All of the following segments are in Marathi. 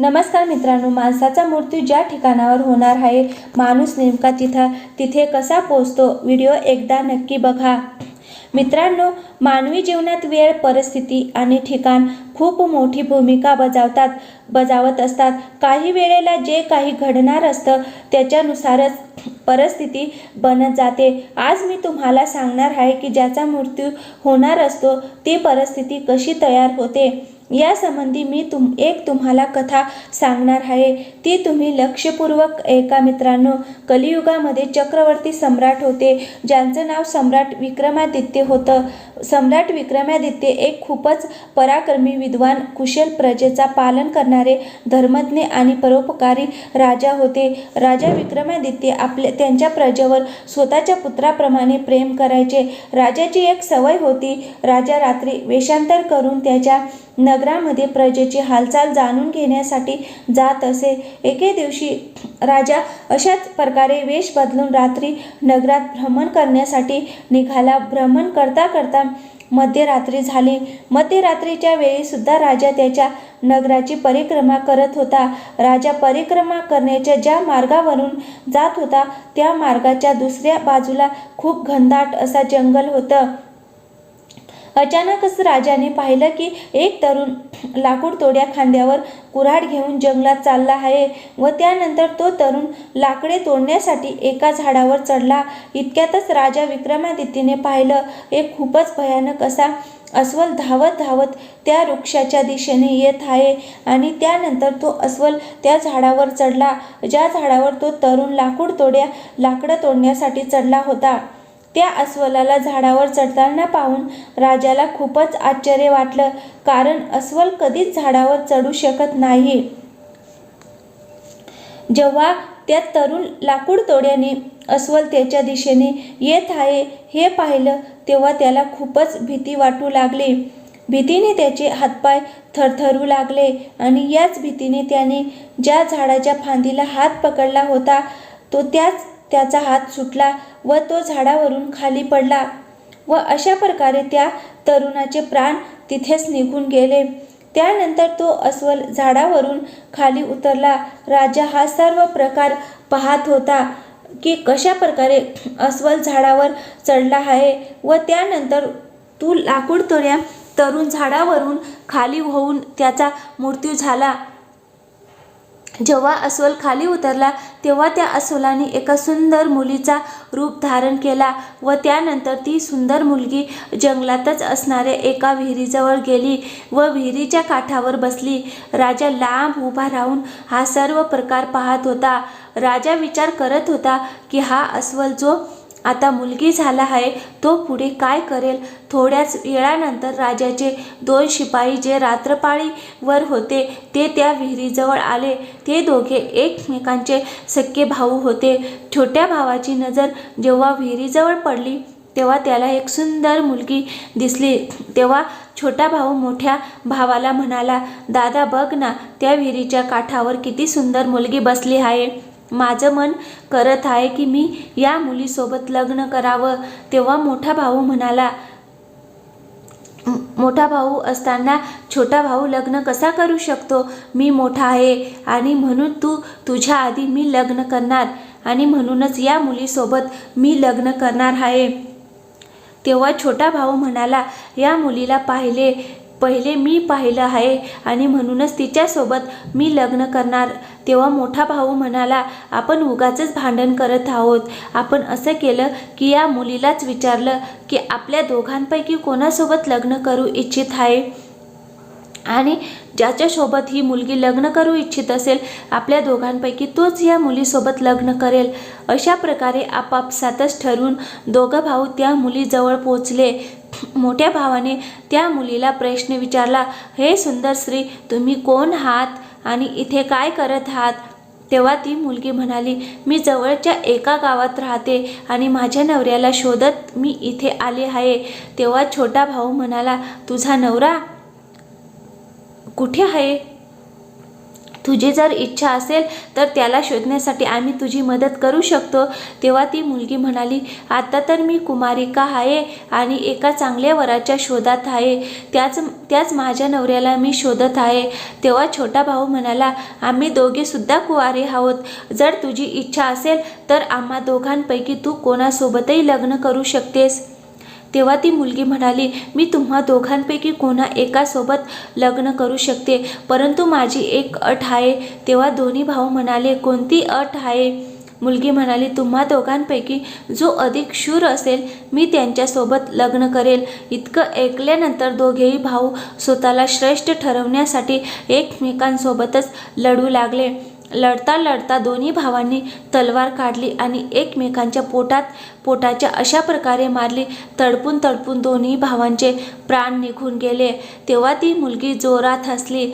नमस्कार मित्रांनो माणसाचा मृत्यू ज्या ठिकाणावर होणार आहे माणूस नेमका तिथं तिथे कसा पोचतो व्हिडिओ एकदा नक्की बघा. मित्रांनो मानवी जीवनात वेळ परिस्थिती आणि ठिकाण खूप मोठी भूमिका बजावतात बजावत असतात. काही वेळेला जे काही घडणार असतं त्याच्यानुसारच परिस्थिती बनत जाते. आज मी तुम्हाला सांगणार आहे की ज्याचा मृत्यू होणार असतो ती परिस्थिती कशी तयार होते. यासंबंधी मी तुम एक तुम्हाला कथा सांगणार आहे. ती तुम्ही लक्षपूर्वक ऐका मित्रांनो. कलियुगामध्ये चक्रवर्ती सम्राट होते. ज्यांचं नाव सम्राट विक्रमादित्य होतं. सम्राट विक्रमादित्य एक खूपच पराक्रमी विद्वान कुशल प्रजेचा पालन करणारे धर्मज्ञ आणि परोपकारी राजा होते. राजा विक्रमादित्य आपल्या त्यांच्या प्रजेवर स्वतःच्या पुत्राप्रमाणे प्रेम करायचे. राजाची एक सवय होती. राजा रात्री वेषांतर करून त्याच्या नगरामध्ये प्रजेची हालचाल जाणून घेण्यासाठी जात असे. एके दिवशी राजा अशाच प्रकारे वेश बदलून रात्री नगरात भ्रमण करण्यासाठी निघाला. भ्रमण करता करता मध्यरात्री झाली. मध्यरात्रीच्या वेळीसुद्धा राजा त्याच्या नगराची परिक्रमा करत होता. राजा परिक्रमा करण्याच्या ज्या मार्गावरून जात होता त्या मार्गाच्या दुसऱ्या बाजूला खूप घनदाट असा जंगल होतं. अचानकच राजाने पाहिलं की एक तरुण लाकूड तोड्या खांद्यावर कुऱ्हाड घेऊन जंगलात चालला आहे व त्यानंतर तो तरुण लाकडे तोडण्यासाठी एका झाडावर चढला. इतक्यातच राजा विक्रमादित्यने पाहिलं एक खूपच भयानक असा अस्वल धावत धावत त्या वृक्षाच्या दिशेने येत आहे आणि त्यानंतर तो अस्वल त्या झाडावर चढला. ज्या झाडावर तो तरुण लाकूड तोड्या लाकडं तोडण्यासाठी चढला होता. त्या अस्वलाला झाडावर चढताना पाहून राजाला खूपच आश्चर्य वाटलं कारण अस्वल कधीच झाडावर चढू शकत नाही. जेव्हा त्या तरुण लाकूड तोड्याने अस्वल त्याच्या दिशेने येत आहे हे पाहिलं तेव्हा त्याला खूपच भीती वाटू लागली. भीतीने त्याचे हातपाय थरथरू लागले आणि याच भीतीने त्याने ज्या झाडाच्या फांदीला हात पकडला होता तो त्याच त्याचा हात सुटला व तो झाडावरून खाली पडला व अशा प्रकारे त्या तरुणाचे प्राण तिथेच निघून गेले. त्यानंतर तो अस्वल झाडावरून खाली उतरला. राजा हा सर्व प्रकार पाहत होता की कशा प्रकारे अस्वल झाडावर चढला आहे व त्यानंतर तू लाकूड तोड्या तरुण झाडावरून खाली होऊन त्याचा मृत्यू झाला. जेव्हा अस्वल खाली उतरला तेव्हा त्या अस्वलाने एका सुंदर मुलीचा रूप धारण केला व त्यानंतर ती सुंदर मुलगी जंगलातच असणाऱ्या एका विहिरीजवळ गेली व विहिरीच्या काठावर बसली. राजा लांब उभा राहून हा सर्व प्रकार पाहत होता. राजा विचार करत होता की हा अस्वल जो आता मुलगी झाला आहे तो पुढे काय करेल? थोड्याच वेळानंतर राजाचे दोन शिपाई जे रात्रपाळीवर होते ते त्या विहिरीजवळ आले. ते दोघे एकमेकांचे सख्खे भाऊ होते. छोट्या भावाची नजर जेव्हा विहिरीजवळ पडली तेव्हा त्याला एक सुंदर मुलगी दिसली. तेव्हा छोटा भाऊ मोठ्या भावाला म्हणाला दादा बघ ना त्या विहिरीच्या काठावर किती सुंदर मुलगी बसली आहे. माझं मन करत आहे की मी या मुलीसोबत लग्न करावं. तेव्हा मोठा भाऊ म्हणाला मोठा भाऊ असताना छोटा भाऊ लग्न कसा करू शकतो? मी मोठा आहे आणि म्हणून तू तुझ्या आधी मी लग्न करणार आणि म्हणूनच या मुलीसोबत मी लग्न करणार आहे. तेव्हा छोटा भाऊ म्हणाला या मुलीला पाहिले पहिले मी पाहिलं आहे आणि म्हणूनच तिच्यासोबत मी लग्न करणार. तेव्हा मोठा भाऊ म्हणाला आपण उगाचंच भांडण करत आहोत. आपण असं केलं की या मुलीलाच विचारलं की आपल्या दोघांपैकी कोणासोबत लग्न करू इच्छित आहे? आणि ज्याच्यासोबत ही मुलगी लग्न करू इच्छित असेल आपल्या दोघांपैकी तोच या मुलीसोबत लग्न करेल. अशा प्रकारे आपापसातच ठरवून दोघं भाऊ त्या मुलीजवळ पोचले मोठ्या भावाने त्या मुलीला प्रश्न विचारला हे सुंदर स्त्री तुम्ही कोण आहात आणि इथे काय करत आहात? तेव्हा ती मुलगी म्हणाली मी जवळच्या एका गावात राहते आणि माझ्या नवऱ्याला शोधत मी इथे आले आहे. तेव्हा छोटा भाऊ म्हणाला तुझा नवरा कुठे आहे? तुझी जर इच्छा असेल तर त्याला शोधण्यासाठी आम्ही तुझी मदत करू शकतो. तेव्हा ती मुलगी म्हणाली आता तर मी कुमारिका आहे आणि एका चांगल्या वराच्या शोधात आहे. त्याच त्याच माझ्या नवऱ्याला मी शोधत आहे. तेव्हा छोटा भाऊ म्हणाला आम्ही दोघेसुद्धा कुवारे आहोत. जर तुझी इच्छा असेल तर आम्हा दोघांपैकी तू कोणासोबतही लग्न करू शकतेस. तेव्हा ती मुलगी म्हणाली मी तुम्हा दोघांपैकी कोणा एकासोबत लग्न करू शकते परंतु माझी एक अट आहे. तेव्हा दोन्ही भाऊ म्हणाले कोणती अट आहे? मुलगी म्हणाली तुम्हा दोघांपैकी जो अधिक शूर असेल मी त्यांच्यासोबत लग्न करेल. इतकं ऐकल्यानंतर दोघेही भाऊ स्वतःला श्रेष्ठ ठरवण्यासाठी एकमेकांसोबतच लढू लागले. लढता लढता दोन्ही भावांनी तलवार काढली आणि एकमेकांच्या पोटात पोटाच्या अशा प्रकारे मारली. तडपून तडपून दोन्ही भावांचे प्राण निघून गेले. तेव्हा ती मुलगी जोरात हसली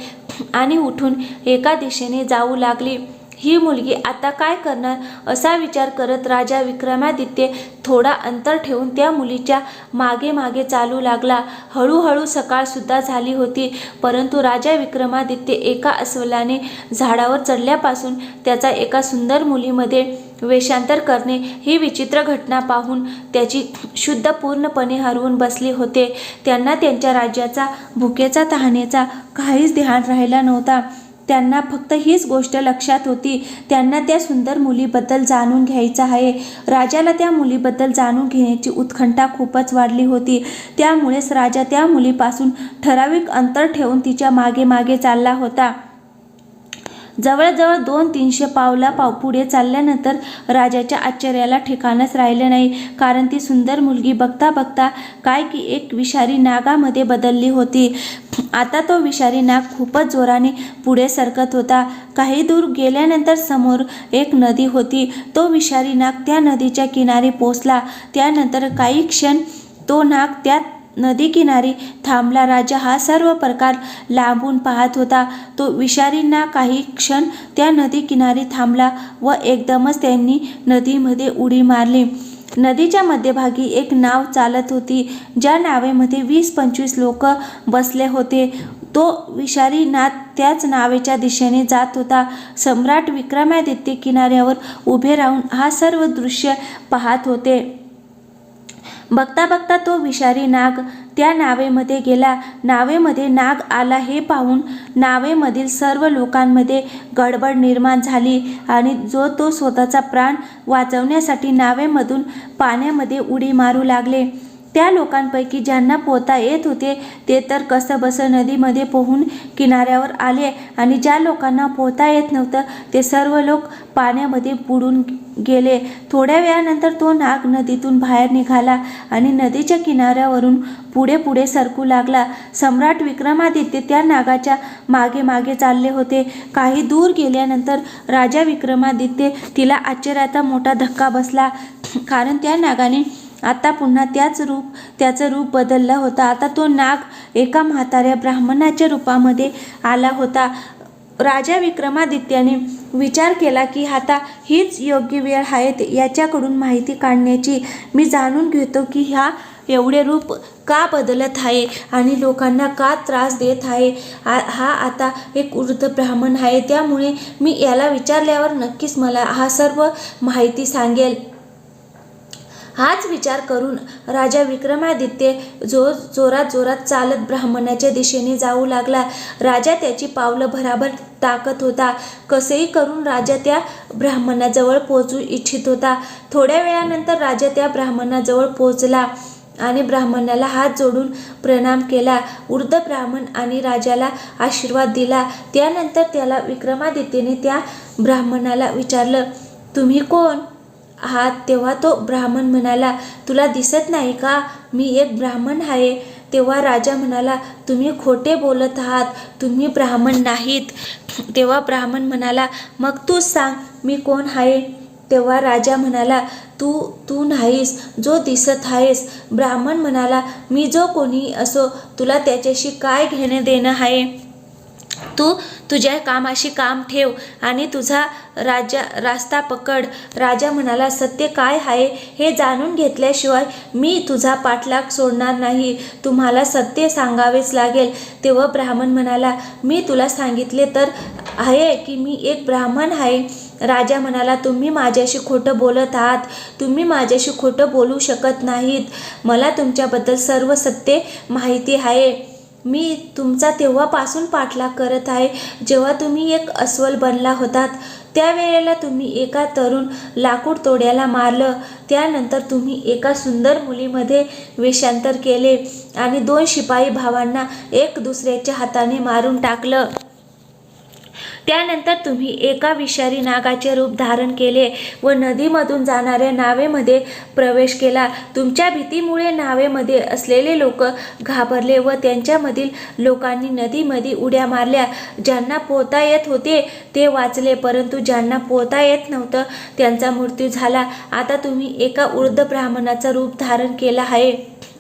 आणि उठून एका दिशेने जाऊ लागली. ही मुलगी आता काय करणार असा विचार करत राजा विक्रमादित्य थोडा अंतर ठेवून त्या मुलीच्या मागे मागे चालू लागला. हळूहळू सकाळसुद्धा झाली होती परंतु राजा विक्रमादित्य एका अस्वलाने झाडावर चढल्यापासून त्याचा एका सुंदर मुलीमध्ये वेषांतर करणे ही विचित्र घटना पाहून त्याची शुद्ध पूर्णपणे हरवून बसली होते. त्यांना त्यांच्या राज्याचा भुकेचा तहानेचा काहीच ध्यान राहिला नव्हता. त्यांना फक्त हीच गोष्ट लक्षात होती. त्यांना त्या सुंदर मुलीबद्दल जाणून घ्यायचं आहे. राजाला त्या मुलीबद्दल जाणून घेण्याची उत्कंठा खूपच वाढली होती. त्यामुळेच राजा त्या मुलीपासून ठराविक अंतर ठेवून तिच्यामागे मागे चालला होता. जवळजवळ दोन तीनशे पावला पाव पुढे चालल्यानंतर राजाच्या आश्चर्याला ठिकाणच राहिले नाही. कारण ती सुंदर मुलगी बघता बघता काय की एक विषारी नागामध्ये बदलली होती. आता तो विषारी नाग खूपच जोराने पुढे सरकत होता. काही दूर गेल्यानंतर समोर एक नदी होती. तो विषारी नाग त्या नदीच्या किनारी पोचला त्यानंतर काही क्षण तो नाग त्यात नदीकिनारी थांबला. राजा हा सर्व प्रकार लांबून पाहत होता. तो विषारींना काही क्षण त्या नदीकिनारी थांबला व एकदमच त्यांनी नदीमध्ये उडी मारली. नदीच्या मध्यभागी एक नाव चालत होती. ज्या नावेमध्ये वीस पंचवीस लोक बसले होते तो विषारी नाथ त्याच नावेच्या दिशेने जात होता. सम्राट विक्रमादित्य किनाऱ्यावर उभे राहून हा सर्व दृश्य पाहत होते. बघता बघता तो विषारी नाग त्या नावेमध्ये गेला. नावेमध्ये नाग आला हे पाहून नावेमधील सर्व लोकांमध्ये गडबड निर्माण झाली आणि जो तो स्वतःचा प्राण वाचवण्यासाठी नावेमधून पाण्यामध्ये उडी मारू लागले. त्या लोकांपैकी ज्यांना पोहता येत होते ते तर कसंबसं नदीमध्ये पोहून किनाऱ्यावर आले आणि ज्या लोकांना पोहता येत नव्हतं ते सर्व लोक पाण्यामध्ये बुडून गेले. थोड्या वेळानंतर तो नाग नदीतून बाहेर निघाला आणि नदीच्या किनाऱ्यावरून पुढे पुढे सरकू लागला. सम्राट विक्रमादित्य त्या नागाच्या मागे मागे चालले होते. काही दूर गेल्यानंतर राजा विक्रमादित्य तिला आश्चर्याचा मोठा धक्का बसला. कारण त्या नागाने आता पुन्हा त्याच रूप त्याचं रूप बदललं होतं. आता तो नाग एका म्हाताऱ्या ब्राह्मणाच्या रूपामध्ये आला होता. राजा विक्रमादित्याने विचार केला की आता हीच योग्य वेळ आहे याच्याकडून माहिती काढण्याची. मी जाणून घेतो की ह्या एवढे रूप का बदलत आहे आणि लोकांना का त्रास देत आहे? हा आता एक वृद्ध ब्राह्मण आहे त्यामुळे मी याला विचारल्यावर नक्कीच मला हा सर्व माहिती सांगेल. हाच विचार करून राजा विक्रमादित्य जो जोरात जोरात चालत ब्राह्मणाच्या दिशेने जाऊ लागला. राजा त्याची पावलं भराभर टाकत होता. कसेही करून राजा त्या ब्राह्मणाजवळ पोहोचू इच्छित होता. थोड्या वेळानंतर राजा त्या ब्राह्मणाजवळ पोहोचला आणि ब्राह्मणाला हात जोडून प्रणाम केला. वृद्ध ब्राह्मण आणि राजाला आशीर्वाद दिला. त्यानंतर त्याला विक्रमादित्यने त्या ब्राह्मणाला विचारलं तुम्ही कोण? आहात तेव्हा तो ब्राह्मण म्हणाला तुला दिसत नाही का? मी एक ब्राह्मण आहे. तेव्हा राजा म्हणाला तुम्ही खोटे बोलत आहात तुम्ही ब्राह्मण नाहीत. तेव्हा ब्राह्मण म्हणाला मग तूच सांग मी कोण आहे? तेव्हा राजा म्हणाला तू तू नाहीस जो दिसत आहेस. ब्राह्मण म्हणाला मी जो कोणी असो तुला त्याच्याशी काय घेणं देणं आहे? तू तुझ्या कामाशी काम ठेव आणि तुझा राजा रास्ता पकड. राजा म्हणाला सत्य काय आहे हे जाणून घेतल्याशिवाय मी तुझा पाठलाग सोडणार नाही. तुम्हाला सत्य सांगावेच लागेल. तेव्हा ब्राह्मण म्हणाला मी तुला सांगितले तर आहे की मी एक ब्राह्मण आहे. राजा म्हणाला तुम्ही माझ्याशी खोटं बोलत आहात. तुम्ही माझ्याशी खोटं बोलू शकत नाहीत. मला तुमच्याबद्दल सर्व सत्य माहिती आहे. मी तुमचा तेव्हापासून पाठलाग करत आहे जेव्हा तुम्ही एक अस्वल बनला होतात. त्यावेळेला तुम्ही एका तरुण लाकूड तोड्याला मारलं. त्यानंतर तुम्ही एका सुंदर मुलीमध्ये वेषांतर केले आणि दोन शिपाई भावांना एक दुसऱ्याच्या हाताने मारून टाकलं. त्यानंतर तुम्ही एका विषारी नागाचे रूप धारण केले व नदीमधून जाणाऱ्या नावेमध्ये प्रवेश केला. तुमच्या भीतीमुळे नावेमध्ये असलेले लोक घाबरले व त्यांच्यामधील लोकांनी नदीमध्ये उड्या मारल्या. ज्यांना पोहता येत होते ते वाचले परंतु ज्यांना पोहता येत नव्हतं त्यांचा मृत्यू झाला. आता तुम्ही एका वृद्ध ब्राह्मणाचं रूप धारण केलं आहे.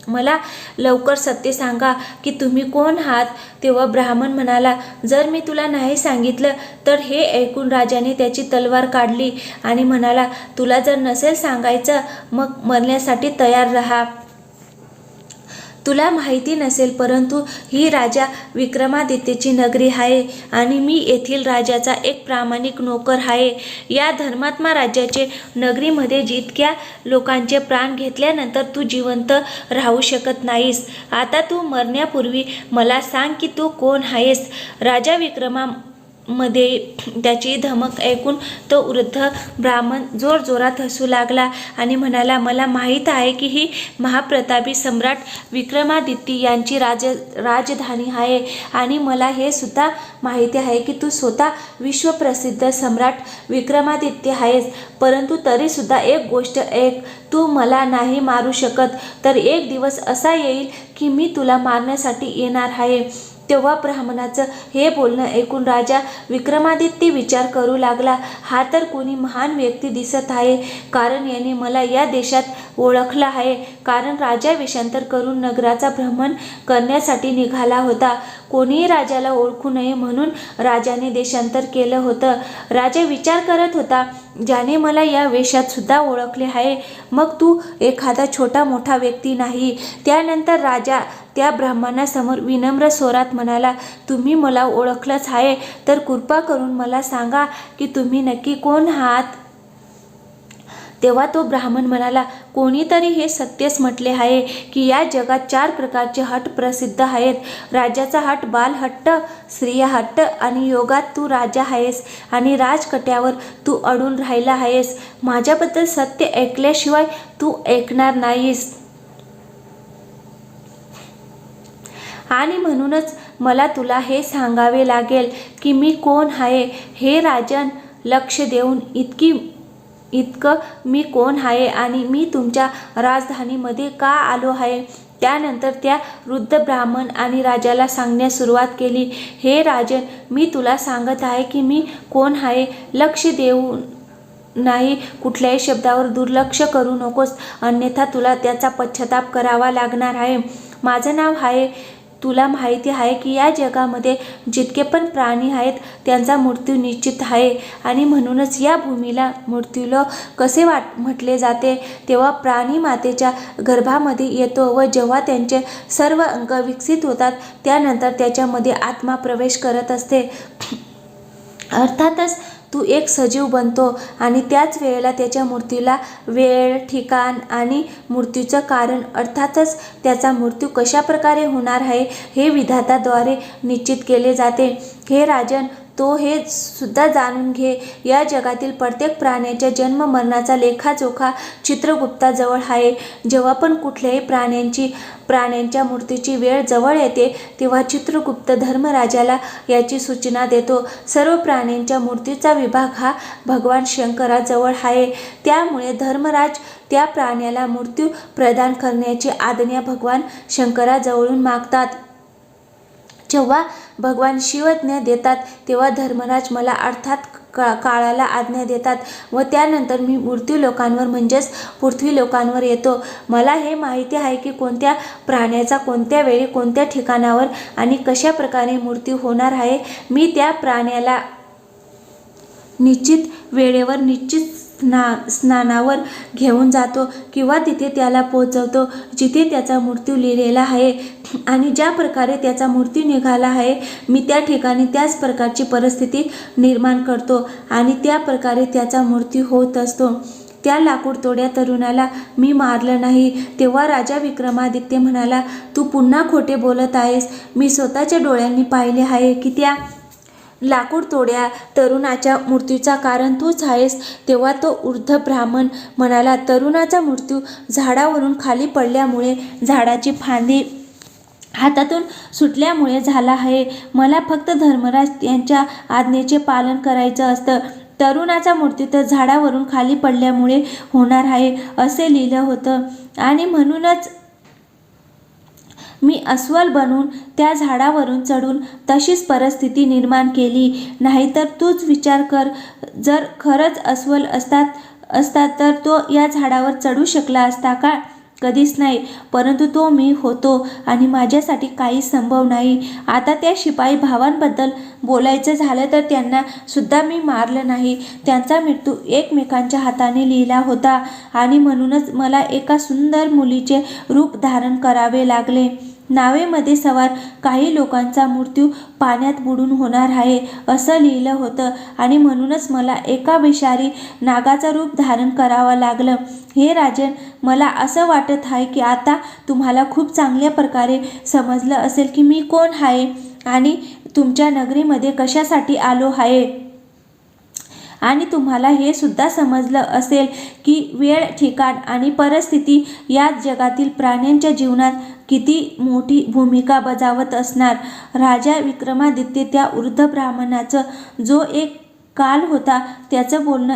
मला लवकर सत्य सांगा की तुम्ही कोण आहात? तेव्हा ब्राह्मण म्हणाला जर मी तुला नाही सांगितलं तर हे ऐकून राजाने त्याची तलवार काढली आणि म्हणाला तुला जर नसेल सांगायचं मग मरण्यासाठी तयार राहा. तुला माहिती नसेल परंतु ही राजा विक्रमादित्यची नगरी आहे आणि मी येथील राजाचा एक प्रामाणिक नोकर आहे. या धर्मात्मा राज्याचे नगरीमध्ये जितक्या लोकांचे प्राण घेतल्यानंतर तू जिवंत राहू शकत नाहीस. आता तू मरण्यापूर्वी मला सांग की तू कोण आहेस? राजा विक्रमा मध्ये त्याची धमक ऐकून तो वृद्ध ब्राह्मण जोरजोरात हसू लागला आणि म्हणाला मला माहीत आहे की ही महाप्रतापी सम्राट विक्रमादित्य यांची राज राजधानी आहे आणि मला हे सुद्धा माहिती आहे की तू स्वतः विश्वप्रसिद्ध सम्राट विक्रमादित्य आहेस. परंतु तरीसुद्धा एक गोष्ट एक तू मला नाही मारू शकत. तर एक दिवस असा येईल की मी तुला मारण्यासाठी येणार आहे. तेव्हा ब्राह्मणाचं हे बोलणं ऐकून राजा विक्रमादित्य विचार करू लागला. हा तर कोणी महान व्यक्ती दिसत आहे कारण याने मला या देशात ओळखलं आहे. कारण राजा वेषांतर करून नगराचा भ्रमण करण्यासाठी निघाला होता. कोणीही राजाला ओळखू नये म्हणून राजाने देशांतर केलं होतं. राजा विचार करत होता ज्याने मला या वेशात सुद्धा ओळखले आहे. मग तू एखादा छोटा मोठा व्यक्ती नाही. त्यानंतर राजा त्या ब्राह्मणासमोर विनम्र स्वरात म्हणाला तुम्ही मला ओळखलंच आहे. तर कृपा करून मला सांगा की तुम्ही नक्की कोण आहात? तेव्हा तो ब्राह्मण म्हणाला कोणीतरी हे सत्यच म्हटले आहे की या जगात चार प्रकारचे हट प्रसिद्ध आहेत. राजाचा हट बालहट्ट स्त्रिया हट्ट आणि योगात तू राजा आहेस आणि राजकट्यावर तू अडून राहिला आहेस. माझ्याबद्दल सत्य ऐकल्याशिवाय तू ऐकणार नाहीस. आणि म्हणूनच मला तुला हे सांगावे लागेल की मी कोण आहे? हे राजन लक्ष देऊन इतकी इतकं मी कोण आहे आणि मी तुमच्या राजधानीमध्ये का आलो आहे? त्यानंतर त्या वृद्ध ब्राह्मण आणि राजाला सांगण्यास सुरुवात केली. हे राजन मी तुला सांगत आहे की मी कोण आहे? लक्ष देऊ नाही. कुठल्याही शब्दावर दुर्लक्ष करू नकोस. अन्यथा तुला त्याचा पश्चाताप करावा लागणार आहे. माझं नाव आहे तुला माहिती आहे की या जगामध्ये जितके पण प्राणी आहेत त्यांचा मृत्यू निश्चित आहे. आणि म्हणूनच या भूमीला मृत्यूला कसे वाट म्हटले जाते? तेव्हा प्राणी मातेच्या गर्भामध्ये येतो व जेव्हा त्यांचे सर्व अंग विकसित होतात त्यानंतर त्याच्यामध्ये आत्मा प्रवेश करत असते. अर्थातच तू एक सजीव बनतो आणि त्याच वेळेला त्याच्या मूर्तीला वेळ ठिकाण आणि मृत्यूचं कारण अर्थातच त्याचा मृत्यू कशा प्रकारे होणार आहे हे विधाताद्वारे निश्चित केले जाते. हे राजन तो हे सुद्धा जाणून घे. या जगातील प्रत्येक प्राण्याच्या जन्म मरणाचा लेखाजोखा चित्रगुप्ताजवळ आहे. जेव्हा पण कुठल्याही प्राण्यांची प्राण्यांच्या मूर्तीची वेळ जवळ येते तेव्हा चित्रगुप्त धर्मराजाला याची सूचना देतो. सर्व प्राण्यांच्या मूर्तीचा विभाग हा भगवान शंकराजवळ आहे. त्यामुळे धर्मराज त्या प्राण्याला मृत्यू प्रदान करण्याची आज्ञा भगवान शंकराजवळून मागतात. जेव्हा भगवान शिवज्ञा देतात तेव्हा धर्मराज मला अर्थात का काळाला आज्ञा देतात व त्यानंतर मी मृत्यू लोकांवर म्हणजेच पृथ्वी लोकांवर येतो. मला हे माहिती आहे की कोणत्या प्राण्याचा कोणत्या वेळी कोणत्या ठिकाणावर आणि कशा प्रकारे मृत्यू होणार आहे मी त्या प्राण्याला निश्चित वेळेवर निश्चित स्ना स्नानावर घेऊन जातो किंवा तिथे त्याला पोचवतो. जिथे त्याचा मृत्यू लिहिलेला आहे आणि ज्या प्रकारे त्याचा मृत्यू निघाला आहे मी त्या ठिकाणी त्याच प्रकारची परिस्थिती निर्माण करतो आणि त्या प्रकारे त्याचा मृत्यू होत असतो. त्या लाकूड तोड्या तरुणाला मी मारलं नाही. तेव्हा राजा विक्रमादित्य म्हणाला तू पुन्हा खोटे बोलत आहेस. मी स्वतःच्या डोळ्यांनी पाहिले आहे की त्या लाकूड तोड्या तरुणाच्या मृत्यूचा कारण तूच आहेस. तेव्हा तो वृद्ध ब्राह्मण म्हणाला तरुणाचा मृत्यू झाडावरून खाली पडल्यामुळे झाडाची फांदी हातातून सुटल्यामुळे झाला आहे. मला फक्त धर्मराज यांच्या आज्ञेचे पालन करायचं असतं. तरुणाचा मृत्यू तर झाडावरून खाली पडल्यामुळे होणार आहे असे लिहिलं होतं. आणि म्हणूनच मी अस्वल बनून त्या झाडावरून चढून तशीच परिस्थिती निर्माण केली. नाहीतर तूच विचार कर जर खरंच अस्वल असतात असतात तर तो या झाडावर चढू शकला असता का? कधीच नाही. परंतु तो मी होतो आणि माझ्यासाठी काही संभव नाही. आता त्या शिपाई भावांबद्दल बोलायचं झालं तर त्यांना सुद्धा मी मारलं नाही. त्यांचा मृत्यू एकमेकांच्या हाताने लिहिला होता आणि म्हणूनच मला एका सुंदर मुलीचे रूप धारण करावे लागले. नावेमध्ये सवार काही लोकांचा मृत्यू पाण्यात बुडून होणार आहे असं लिहिलं होतं. आणि म्हणूनच मला एका विषारी नागाचं रूप धारण करावं लागलं. हे राजन मला असं वाटत आहे की आता तुम्हाला खूप चांगल्या प्रकारे समजलं असेल की मी कोण आहे आणि तुमच्या नगरीमध्ये कशासाठी आलो आहे. आणि तुम्हाला हे सुद्धा समजलं असेल की वेळ ठिकाण आणि परिस्थिती याच जगातील प्राण्यांच्या जीवनात किती मोठी भूमिका बजावत असणार. राजा विक्रमादित्य त्या वृद्ध ब्राह्मणाचं जो एक काल होता त्याचं बोलणं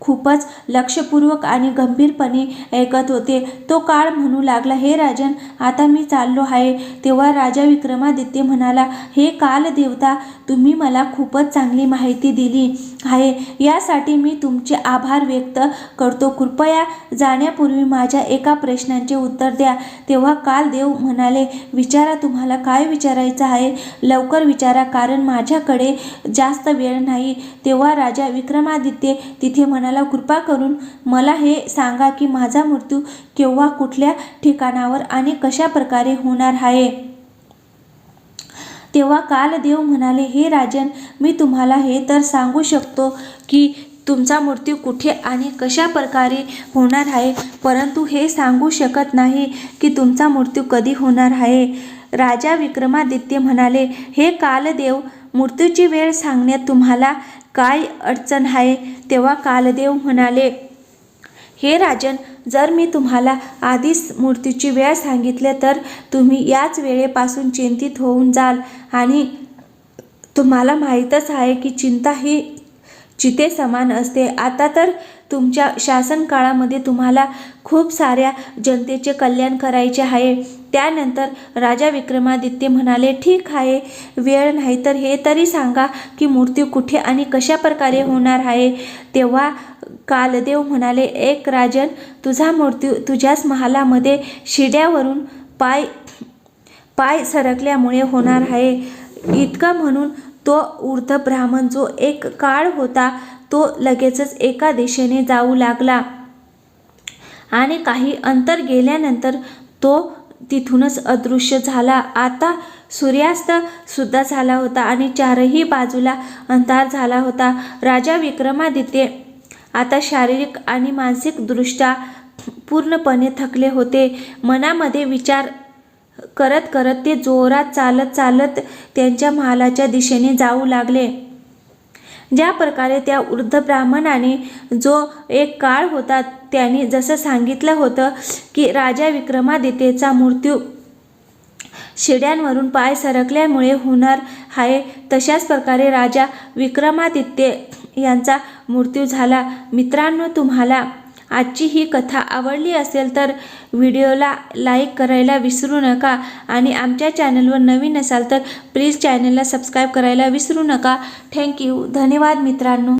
खूपच लक्षपूर्वक आणि गंभीरपणे ऐकत होते. तो काळ म्हणू लागला हे राजन आता मी चाललो आहे. तेव्हा राजा विक्रमादित्य म्हणाला हे काल देवता तुम्ही मला खूपच चांगली माहिती दिली. आहे. यासाठी मी तुमचे आभार व्यक्त करतो. कृपया जाण्यापूर्वी माझ्या एका प्रश्नांचे उत्तर द्या. तेव्हा काल देव म्हणाले विचारा तुम्हाला काय विचारायचं आहे? लवकर विचारा कारण माझ्याकडे जास्त वेळ नाही. तेव्हा राजा विक्रमादित्य तिथे म्हणाला कृपा करून मला हे सांगा की माझा मृत्यू केव्हा कुठल्या ठिकाणावर आणि कशा प्रकारे होणार आहे? तेव्हा कालदेव म्हणाले हे राजन मी तुम्हाला हे तर सांगू शकतो की तुमचा मृत्यू कुठे आणि कशा प्रकारे होणार आहे परंतु हे सांगू शकत नाही की तुमचा मृत्यू कधी होणार आहे. राजा विक्रमादित्य म्हणाले हे कालदेव मृत्यूची वेळ सांगण्यात तुम्हाला काय अडचण आहे? तेव्हा कालदेव म्हणाले हे राजन जर मी तुम्हाला आधीच मूर्तीची वेळ सांगितले तर तुम्ही याच वेळेपासून चिंतित होऊन जाल आणि तुम्हाला माहीतच आहे की चिंता ही चिते समान असते आता तर तुमच्या शासन काळामध्ये तुम्हाला खूप साऱ्या जनतेचे कल्याण करायचे आहे. त्यानंतर राजा विक्रमादित्य म्हणाले ठीक आहे वेळ नाही तर हे तरी सांगा की मूर्ती कुठे आणि कशा प्रकारे होणार आहे. तेव्हा कालदेव म्हणाले एक राजन तुझा मृत्यू तुझ्याच महालामध्ये शिड्यावरून पाय पाय सरकल्यामुळे होणार आहे. इतकं म्हणून तो ऊर्ध ब्राह्मण जो एक काळ होता तो लगेचच एका दिशेने जाऊ लागला. आणि काही अंतर गेल्यानंतर तो तिथूनच अदृश्य झाला. आता सूर्यास्त सुद्धा झाला होता आणि चारही बाजूला अंधार झाला होता. राजा विक्रमादित्य आता शारीरिक आणि मानसिकदृष्ट्या पूर्णपणे थकले होते. मनामध्ये विचार करत करत ते जोरात चालत चालत त्यांच्या महालाच्या दिशेने जाऊ लागले. ज्या प्रकारे त्या वृद्ध ब्राह्मणाने जो एक काळ होता त्यांनी जसं सांगितलं होतं की राजा विक्रमादित्येचा मृत्यू शिड्यांवरून पाय सरकल्यामुळे होणार आहे तशाच प्रकारे राजा विक्रमादित्य यांचा मृत्यू झाला. मित्रांनो तुम्हाला आजची ही कथा आवडली असेल तर व्हिडिओला लाईक करायला विसरू नका आणि आमच्या चॅनलवर नवीन असाल तर प्लीज चॅनलला सबस्क्राईब करायला विसरू नका. थँक्यू धन्यवाद मित्रांनो.